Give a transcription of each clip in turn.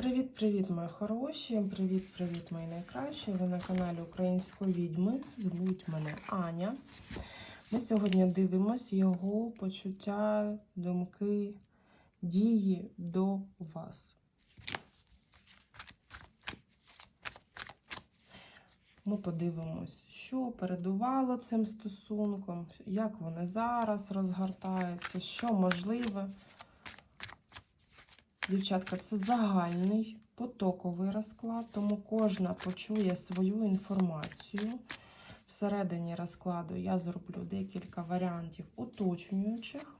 Привіт-привіт, мої хороші! Привіт-привіт, мої найкращі! Ви на каналі Української відьми. Звуть мене Аня. Ми сьогодні дивимося його почуття, думки, дії до вас. Ми подивимось, що передувало цим стосунком, як вони зараз розгортаються, що можливе. Дівчатка, це загальний потоковий розклад, тому кожна почує свою інформацію. Всередині розкладу я зроблю декілька варіантів уточнюючих,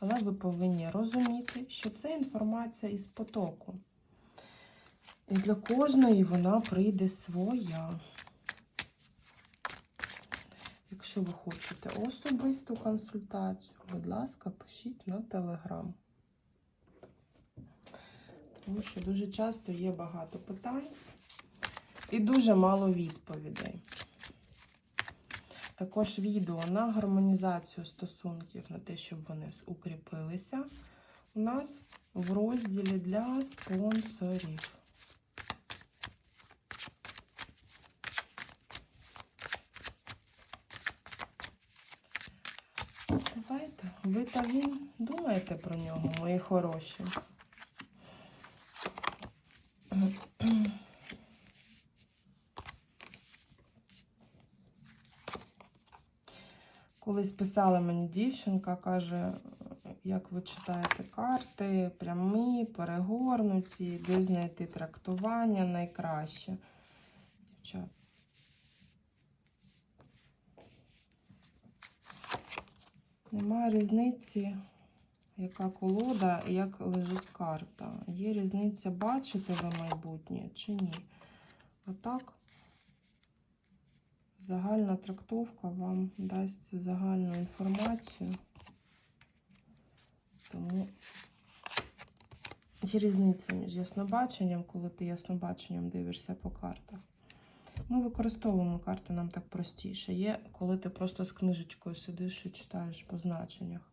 але ви повинні розуміти, що це інформація із потоку. І для кожної вона прийде своя. Якщо ви хочете особисту консультацію, будь ласка, пишіть на телеграм. Тому що дуже часто є багато питань і дуже мало відповідей. Також відео на гармонізацію стосунків, на те, щоб вони укріпилися, у нас в розділі для спонсорів. Давайте, ви та він думаєте про нього, мої хороші. Колись писала мені дівчинка, каже, як ви читаєте карти, прямі, перегорнуті, де знайти трактування найкраще. Дівчат. Немає різниці, яка колода як лежить карта. Є різниця, бачите ви майбутнє чи ні. А так, загальна трактовка вам дасть загальну інформацію. Тому є різниця між яснобаченням, коли ти яснобаченням дивишся по картах. Ми використовуємо карти нам так простіше. Є, коли ти просто з книжечкою сидиш і читаєш по значеннях.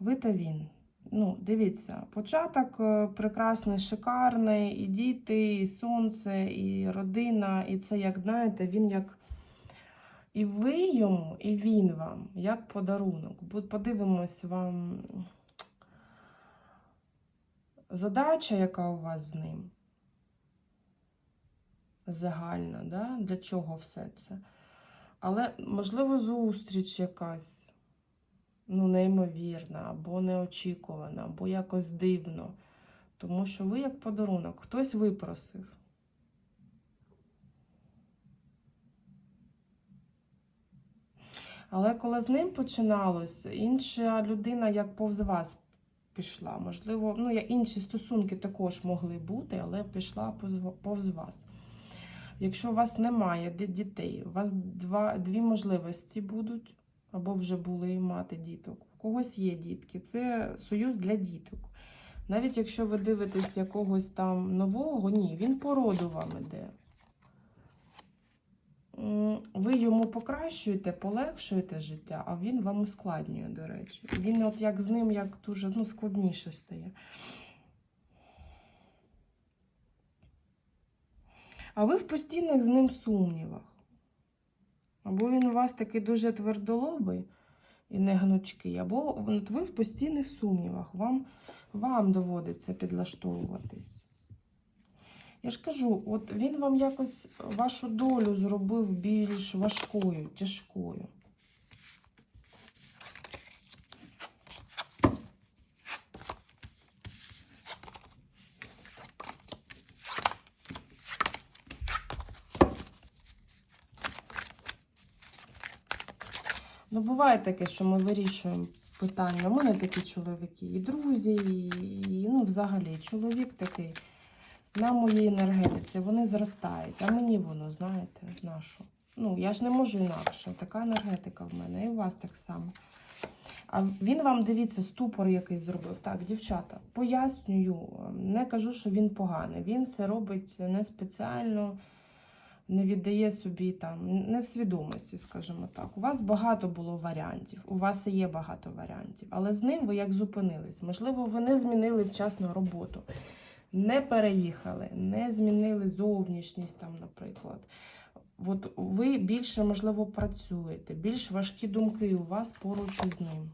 Ви та він. Ну, дивіться, початок е, прекрасний, шикарний, і діти, і сонце, і родина, і це, як знаєте, він як. І ви йому, і він вам, як подарунок. Подивимось вам задача, яка у вас з ним. Загальна, да? для чого все це? Але, можливо, зустріч якась ну, неймовірна, або неочікувана, або якось дивно. Тому що ви як подарунок, хтось випросив. Але коли з ним починалось, інша людина як повз вас пішла. Можливо, ну, інші стосунки також могли бути, але пішла повз- вас. Якщо у вас немає дітей, у вас два, дві можливості будуть, або вже були мати діток. У когось є дітки. Це союз для діток. Навіть якщо ви дивитесь якогось там нового, ні, він по роду вам іде. Ви йому покращуєте, полегшуєте життя, а він вам ускладнює, до речі. Він, от як з ним, як дуже ну, складніше стає. А ви в постійних з ним сумнівах. Або він у вас такий дуже твердолобий і не гнучкий, або ви в постійних сумнівах. Вам, вам доводиться підлаштовуватись. Я ж кажу, от він вам якось вашу долю зробив більш важкою, тяжкою. Ну, буває таке, що ми вирішуємо питання. У мене такі чоловіки, і друзі, і, і ну, взагалі, чоловік такий на моїй енергетиці, вони зростають, а мені воно, знаєте, нашу. Ну, я ж не можу інакше. Така енергетика в мене, і у вас так само. А він вам, дивіться, ступор якийсь зробив. Так, дівчата, пояснюю, не кажу, що він поганий. Він це робить не спеціально, не віддає собі там, не в свідомості, скажімо так. У вас багато було варіантів, у вас і є багато варіантів, але з ним ви як зупинились. Можливо, ви не змінили вчасно роботу. не переїхали, не змінили зовнішність, там, наприклад. От ви більше, можливо, працюєте, більш важкі думки у вас поруч із ним.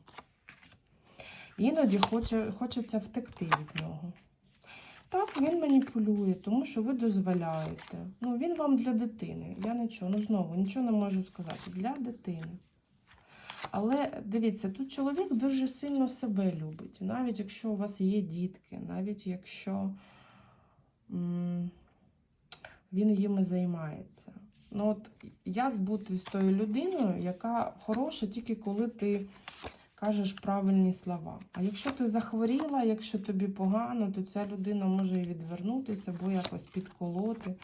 Іноді хоче, хочеться втекти від нього. Так, він маніпулює, тому що ви дозволяєте. Ну, він вам для дитини. Я нічого, ну знову нічого не можу сказати. Для дитини. Але дивіться, тут чоловік дуже сильно себе любить. Навіть якщо у вас є дітки, навіть якщо він їми займається. Ну от як бути з тою людиною, яка хороша тільки коли ти кажеш правильні слова. А якщо ти захворіла, якщо тобі погано, то ця людина може і відвернутися або якось підколоти.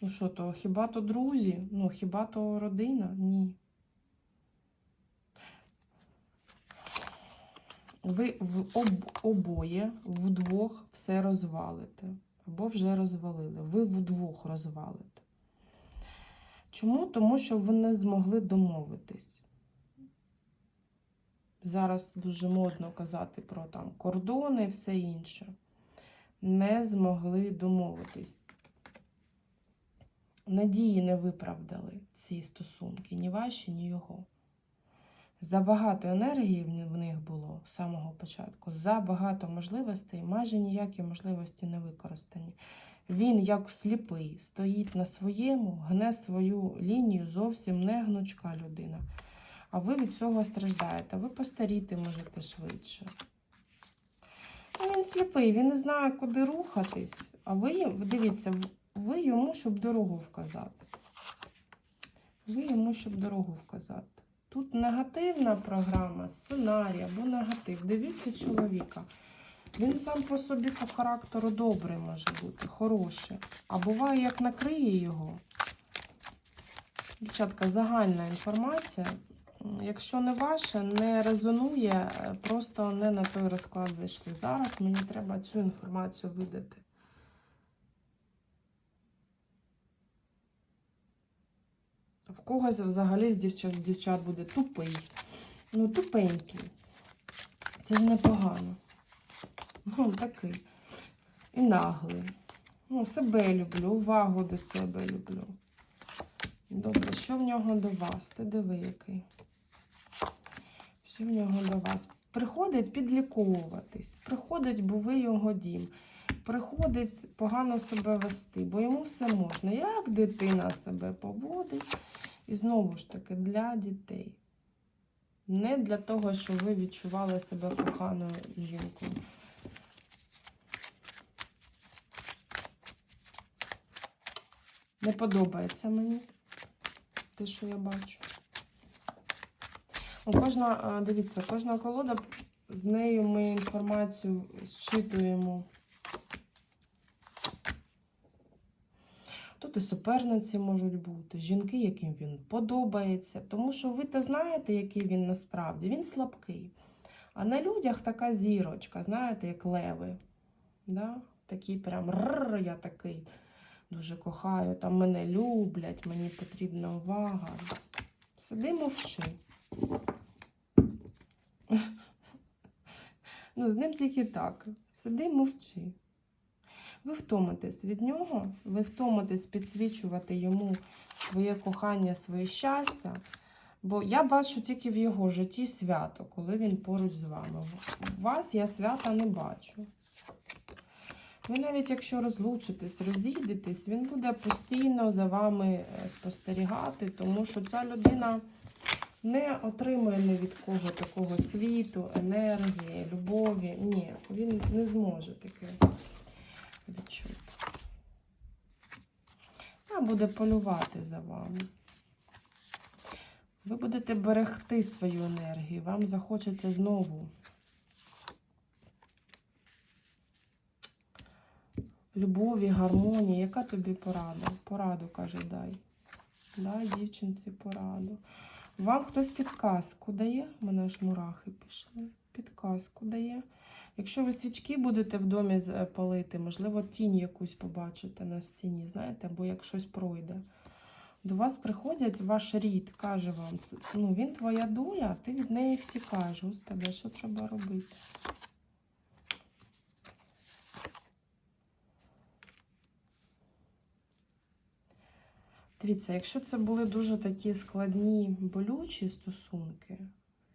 Ну що то, хіба то друзі? Ну, хіба то родина? Ні. Ви в об, обоє вдвох все розвалите. Або вже розвалили. Ви вдвох розвалите. Чому? Тому що ви не змогли домовитись. Зараз дуже модно казати про там кордони і все інше. Не змогли домовитись. Надії не виправдали ці стосунки, ні ваші, ні його. Забагато енергії в них було з самого початку, забагато можливостей, майже ніякі можливості не використані. Він, як сліпий, стоїть на своєму, гне свою лінію, зовсім не гнучка людина. А ви від цього страждаєте. Ви постаріти можете швидше. Ну, він сліпий, він не знає, куди рухатись. А ви, дивіться, ви йому, щоб дорогу вказати. Ви йому, щоб дорогу вказати. Тут негативна програма, сценарій або негатив. Дивіться чоловіка. Він сам по собі по характеру добрий може бути, хороший. А буває, як накриє його. Дівчатка, загальна інформація. Якщо не ваше, не резонує, просто не на той розклад зайшли. Зараз мені треба цю інформацію видати. В когось взагалі з дівчат, дівчат буде тупий. Ну, тупенький. Це ж непогано. Ну, такий. І наглий. Ну, себе люблю, увагу до себе люблю. Добре, що в нього до вас? Ти диви який. Що в до вас? Приходить підліковуватись. Приходить, бо ви його дім. Приходить погано себе вести, бо йому все можна. Як дитина себе поводить? І знову ж таки, для дітей. Не для того, щоб ви відчували себе коханою жінкою. Не подобається мені те, що я бачу. Ну, кожна, е, дивіться, кожна колода, з нею ми інформацію зчитуємо. Тут і суперниці можуть бути, жінки, яким він подобається. Тому що ви то знаєте, який він насправді. Він слабкий. А на людях така зірочка, знаєте, як леви. Да? Такі прям рр, я такий дуже кохаю, там мене люблять, мені потрібна увага. Сиди мовчи. Ну, з ним тільки так. Сиди мовчи. Ви втомитесь від нього, ви втомитесь підсвічувати йому своє кохання, своє щастя. Бо я бачу тільки в його житті свято, коли він поруч з вами. У вас я свята не бачу. Ви навіть якщо розлучитесь, розійдетесь, він буде постійно за вами е, спостерігати, тому що ця людина не отримує ні від кого такого світу, енергії, любові. Ні, він не зможе таке відчути. А буде полювати за вами. Ви будете берегти свою енергію, вам захочеться знову. Любові, гармонії. Яка тобі порада? Пораду, каже, дай. Дай дівчинці пораду. Вам хтось підказку дає? Мене ж мурахи пішли. Підказку дає. Якщо ви свічки будете в домі е, палити, можливо, тінь якусь побачите на стіні, знаєте, або як щось пройде. До вас приходять ваш рід, каже вам, ну, він твоя доля, а ти від неї втікаєш. Господи, що треба робити? Дивіться, якщо це були дуже такі складні, болючі стосунки,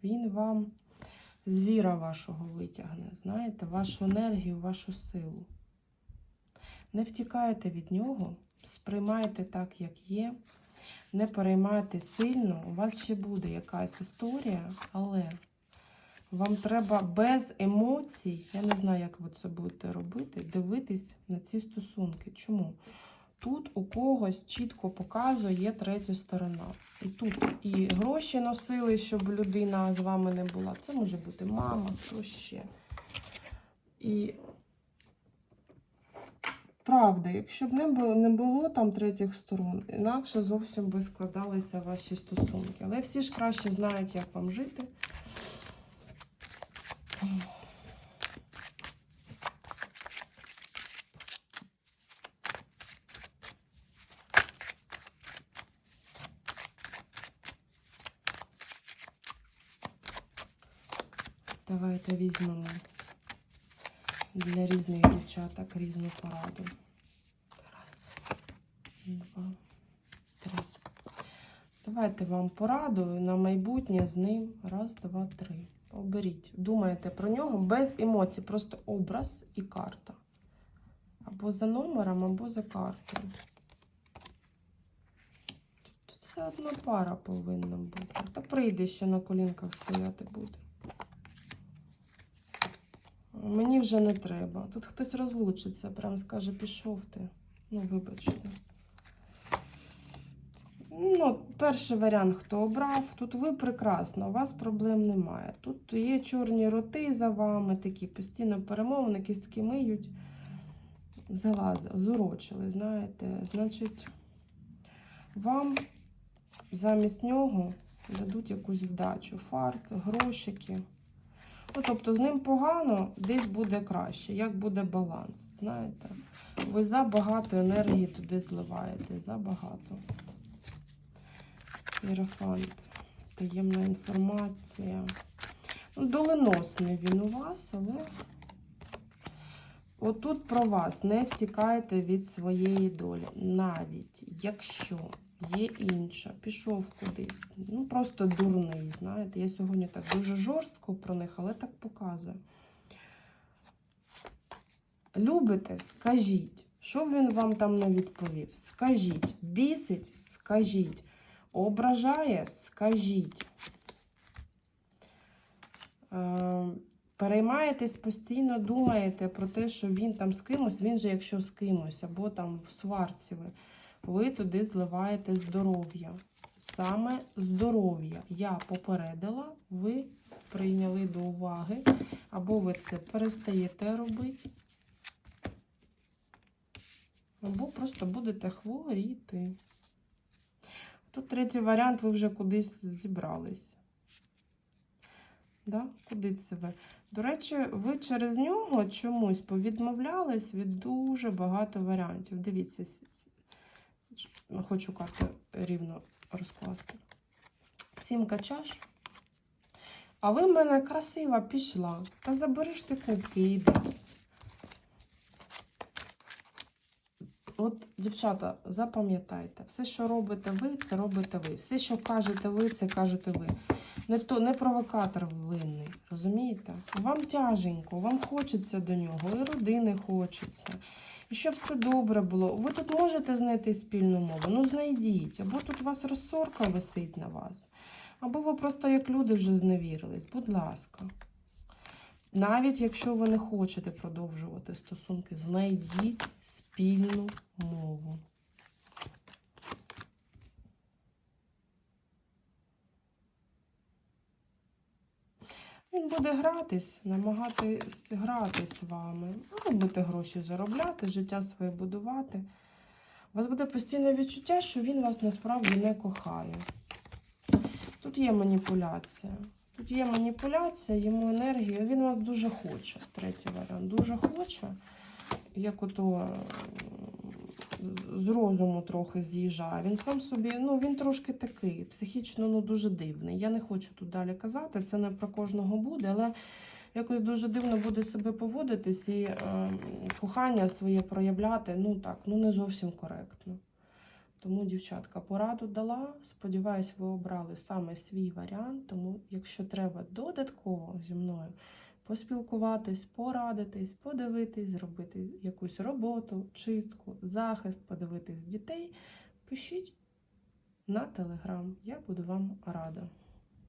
він вам звіра вашого витягне, знаєте, вашу енергію, вашу силу. Не втікайте від нього, сприймайте так, як є, не переймайте сильно. У вас ще буде якась історія, але вам треба без емоцій, я не знаю, як ви це будете робити, дивитись на ці стосунки. Чому? Тут у когось чітко показує третя сторона. І тут і гроші носили, щоб людина з вами не була. Це може бути мама, що ще. І правда, якщо б не було, не було там третіх сторон, інакше зовсім би складалися ваші стосунки. Але всі ж краще знають, як вам жити. Давайте візьмемо для різних дівчаток різну пораду. Раз, два, три. Давайте вам пораду на майбутнє з ним. Раз, два, три. Оберіть. Думайте про нього без емоцій, просто образ і карта. Або за номером, або за картою. Тут все одна пара повинна бути. Та прийде ще на колінках стояти буде. Мені вже не треба. Тут хтось розлучиться, прям скаже, пішов ти. Ну, вибачте. Ну, перший варіант, хто обрав, тут ви прекрасно, у вас проблем немає. Тут є чорні роти за вами, такі постійно перемовини, кістки миють, залазили, зурочили, знаєте. Значить, вам замість нього дадуть якусь вдачу, фарт, грошики. Ну, тобто з ним погано, десь буде краще, як буде баланс. Знаєте, ви забагато енергії туди зливаєте, забагато. Єрофант, таємна інформація. Ну, доленосний він у вас, але отут про вас не втікайте від своєї долі. Навіть якщо є інша, пішов кудись. Ну, просто дурний, знаєте. Я сьогодні так дуже жорстко про них, але так показую. Любите, скажіть. Що він вам там не відповів? Скажіть. Бісить, скажіть. Ображає, скажіть. Е, переймаєтесь постійно, думаєте про те, що він там з кимось, він же, якщо з кимось, або там в сварці ви, ви туди зливаєте здоров'я. Саме здоров'я. Я попередила, ви прийняли до уваги, або ви це перестаєте робити, або просто будете хворіти. Тут третій варіант, ви вже кудись зібрались. Да? Куди це ви? До речі, ви через нього чомусь повідмовлялись від дуже багато варіантів. Дивіться, хочу карту рівно розкласти. Сімка чаш. А ви в мене красива пішла. Та забереш ти кубки і йди. От, дівчата, запам'ятайте, все, що робите ви, це робите ви. Все, що кажете ви, це кажете ви. Не, то, не провокатор винний, розумієте? Вам тяженько, вам хочеться до нього, і родини хочеться. Щоб все добре було. Ви тут можете знайти спільну мову, ну знайдіть. Або тут у вас розсорка висить на вас, або ви просто як люди вже зневірились. Будь ласка. Навіть якщо ви не хочете продовжувати стосунки, знайдіть спільну мову. Він буде гратись, намагатись гратись з вами. Будете гроші заробляти, життя своє будувати. У вас буде постійне відчуття, що він вас насправді не кохає. Тут є маніпуляція. Тут є маніпуляція, йому енергія, він вас дуже хоче. Третій варіант. Дуже хоче, як ото з розуму трохи з'їжджає. Він сам собі, ну він трошки такий, психічно ну, дуже дивний. Я не хочу тут далі казати, це не про кожного буде, але якось дуже дивно буде себе поводитись і е, кохання своє проявляти, ну так, ну не зовсім коректно. Тому, дівчатка, пораду дала. Сподіваюсь, ви обрали саме свій варіант. Тому, якщо треба додатково зі мною поспілкуватись, порадитись, подивитись, зробити якусь роботу, чистку, захист, подивитись дітей, пишіть на телеграм. Я буду вам рада.